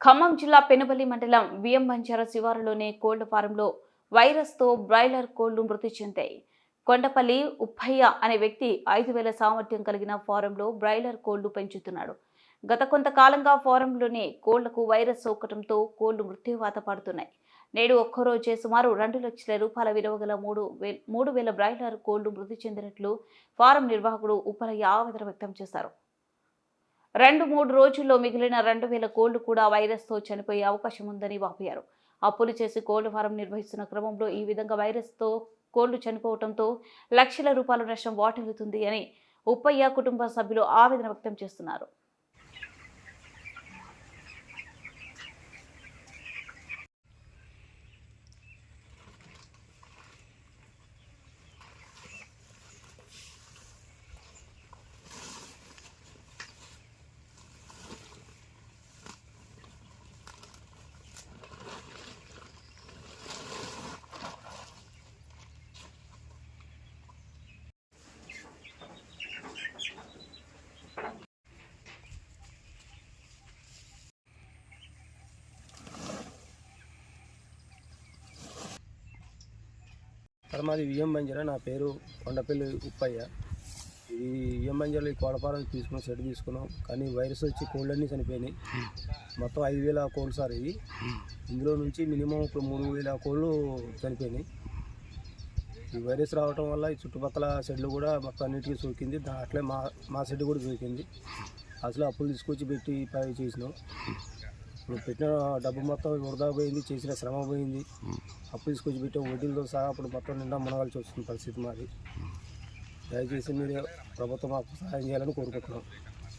ఖమ్మం జిల్లా పెనుబలి మండలం బియ్యం బంజారా శివారులోని కోళ్ళ ఫారంలో వైరస్తో బ్రాయిలర్ కోళ్ళు మృతి చెందాయి. కొండపల్లి ఉప్పయ్య అనే వ్యక్తి ఐదు వేల సామర్థ్యం కలిగిన ఫారంలో బ్రాయిలర్ కోళ్ళు పెంచుతున్నాడు. గత కొంతకాలంగా ఫారంలోని కోళ్ళకు వైరస్ సోకటంతో కోళ్ళు మృత్యువాత పడుతున్నాయి. నేడు ఒక్కరోజే సుమారు రెండు లక్షల రూపాయల విలువ గల మూడు వే మూడు వేల బ్రాయిలర్ కోళ్ళు మృతి చెందినట్లు ఫారం నిర్వాహకుడు ఉప్పలయ్య ఆవేదన వ్యక్తం చేశారు. రెండు మూడు రోజుల్లో మిగిలిన రెండు వేల కోళ్ళు కూడా వైరస్తో చనిపోయే అవకాశం ఉందని వాపోయారు. అప్పులు చేసి కోళ్ళ ఫారం నిర్వహిస్తున్న క్రమంలో ఈ విధంగా వైరస్తో కోళ్ళు చనిపోవడంతో లక్షల రూపాయల నష్టం వాటిల్లుతుంది అని ఉప్పయ్య కుటుంబ సభ్యులు ఆవేదన వ్యక్తం చేస్తున్నారు. సార్ మాది విఎం బంజరా నా పేరు కొండపల్లి ఉప్పయ్య. ఈ విఎం బంజారాలో ఈ కోడపారం తీసుకున్నాం సెట్ తీసుకున్నాం. కానీ వైరస్ వచ్చి కోళ్ళన్నీ చనిపోయినాయి. మొత్తం ఐదు వేల కోళ్ళు సార్ ఇవి. ఇందులో నుంచి మినిమం ఇప్పుడు మూడు వేల కోళ్ళు చనిపోయినాయి. ఈ వైరస్ రావటం వల్ల ఈ చుట్టుపక్కల షెడ్లు కూడా మొత్తం అన్నిటికీ సోకింది. అట్లే మా మా షెడ్ కూడా సోకింది. అసలు అప్పులు తీసుకొచ్చి పెట్టి పై చేసినాం. ఇప్పుడు పెట్టిన డబ్బు మొత్తం వృధా పోయింది చేసిన శ్రమ పోయింది. అప్పు తీసుకొచ్చి పెట్టే వడ్డీలతో సహా అప్పుడు మొత్తం నిండా మునగాల్సి వస్తుంది పరిస్థితి మాది. దయచేసి మీరు ప్రభుత్వం మాకు సహాయం చేయాలని కోరుకుంటున్నాం.